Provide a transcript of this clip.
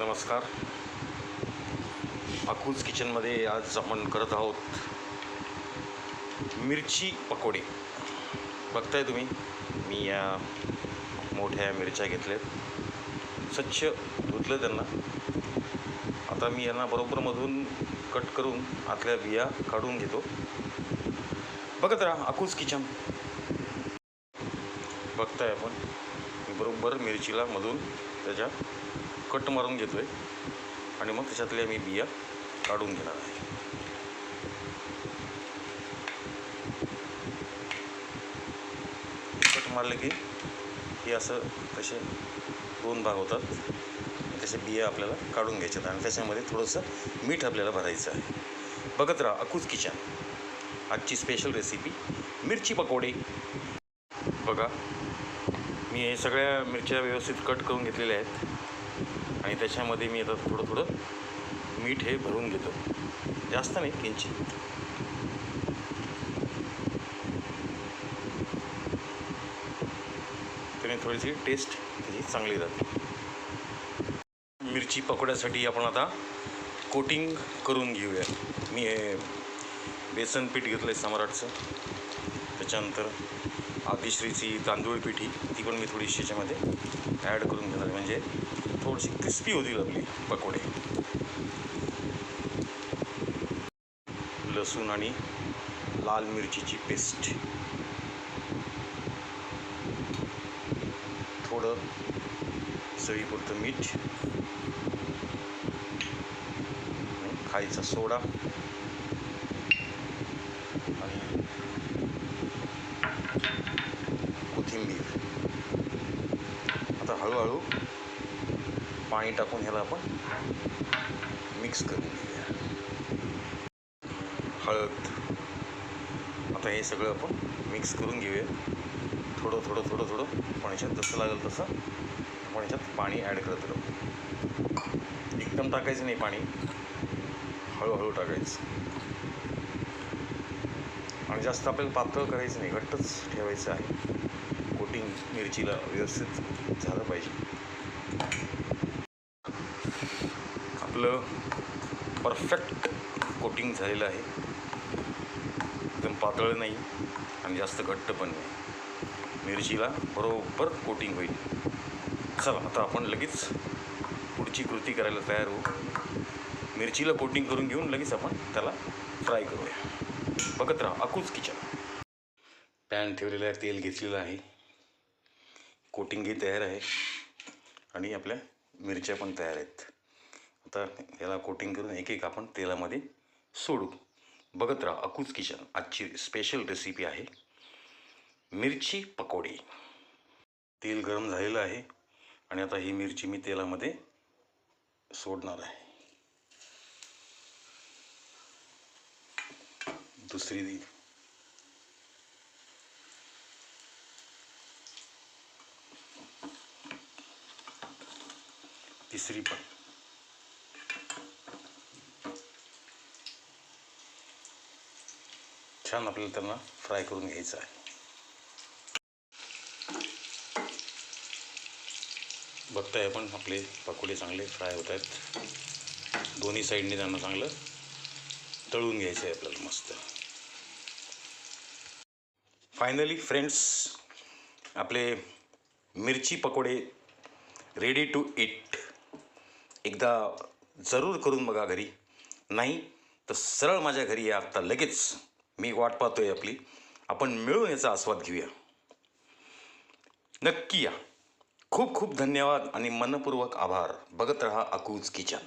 नमस्कार. अकूज किचनमध्ये आज आपण करत आहोत मिरची पकोडे. बघताय तुम्ही मी या मोठ्या मिरच्या घेतल्यात. स्वच्छ धुतलं त्यांना. आता मी यांना बरोबरमधून कट करून आतल्या बिया काढून घेतो. बघत राहा अकूज किचन. बघताय आपण बरोबर मिरचीला मधून त्याच्या कट मारून घेतो आहे आणि मग त्याच्यातल्या मी बिया काढून घेणार आहे. कट मारले की हे असं तसे दोन भाग होतात. त्याच्या बिया आपल्याला काढून घ्यायच्यात आणि त्याच्यामध्ये थोडंसं मीठ आपल्याला भरायचं आहे. बघत राहा अकूज किचन. आजची स्पेशल रेसिपी मिरची पकोडे. बघा मी हे सगळ्या मिरच्या व्यवस्थित कट करून घेतलेल्या आहेत. आणि त्याच्यामध्ये मी आता थोडं थोडं मीठ हे भरून घेतो. जास्त नाही किंचित. त्याने थोडीशी टेस्ट त्याची चांगली जाते मिरची पकोड्यासाठी आपण आता कोटिंग करून घेऊया. मी हे बेसन पीठ घेतलं आहे सम्राटचं. त्याच्यानंतर आदिश्रीची तांदूळ पिठी ती पण मी थोडीशी याच्यामध्ये ॲड करून घेणार म्हणजे थोडीशी क्रिस्पी होतील आपली पकोडे. लसूण आणि लाल मिरचीची पेस्ट. थोडं चवीपुरतं मीठ. खायचा सोडा. आणि कोथिंबीर. आता हळूहळू पाणी टाकून ह्याला आपण मिक्स करून घेऊया. हळद. आता हे सगळं आपण मिक्स करून घेऊया. थोडं थोडं थोडं थोडं. पण जसं लागेल तसं आपण ह्याच्यात पाणी ॲड करत राहू. एकदम टाकायचं नाही पाणी. हळूहळू टाकायचं. आणि जास्त आपल्याला पातळ करायचं नाही. घट्टच ठेवायचं आहे. कोटिंग मिरचीला व्यवस्थित झालं पाहिजे. आपलं परफेक्ट कोटिंग झालेलं आहे. एकदम पातळ नाही आणि जास्त घट्ट पण नाही. मिरचीला बरोबर कोटिंग होईल. चला आता आपण लगेच पुढची कृती करायला तयार होऊ. मिरचीला कोटिंग करून घेऊन लगेच आपण त्याला फ्राय करूया. बघत राहा अकूच किचन पॅन ठेवलेलं आहे तेल घेतलेलं आहे. कोटिंगही तयार आहे. आणि आपल्या मिरच्या पण तयार आहेत. आता याला कोटिंग करून एक एक आपण तेलामध्ये सोडू. बघत राहा अकूज किचन आजची स्पेशल रेसिपी आहे. मिरची पकोडी. तेल गरम झालेलं आहे आणि आता ही मिरची मी तेलामध्ये सोडणार आहे. दुसरी दी. तिसरी पण. छान आपल्याला त्यांना फ्राय करून घ्यायचं आहे. बघताय आपण आपले पकोडे चांगले फ्राय होत आहेत. दोन्ही साईडने त्यांना चांगलं तळून घ्यायचं आहे आपल्याला मस्त. फायनली फ्रेंड्स आपले मिरची पकोडे रेडी टू इट एकदा जरूर करून बघा घरी. नाही तर सरळ माझ्या घरी या आत्ता लगेच. मी वाट पाहतोय आपली. आपण मिळून याचा आस्वाद घेऊया. नक्की या. खूप खूप धन्यवाद आणि मनपूर्वक आभार. बघत रहा अकूज किचन.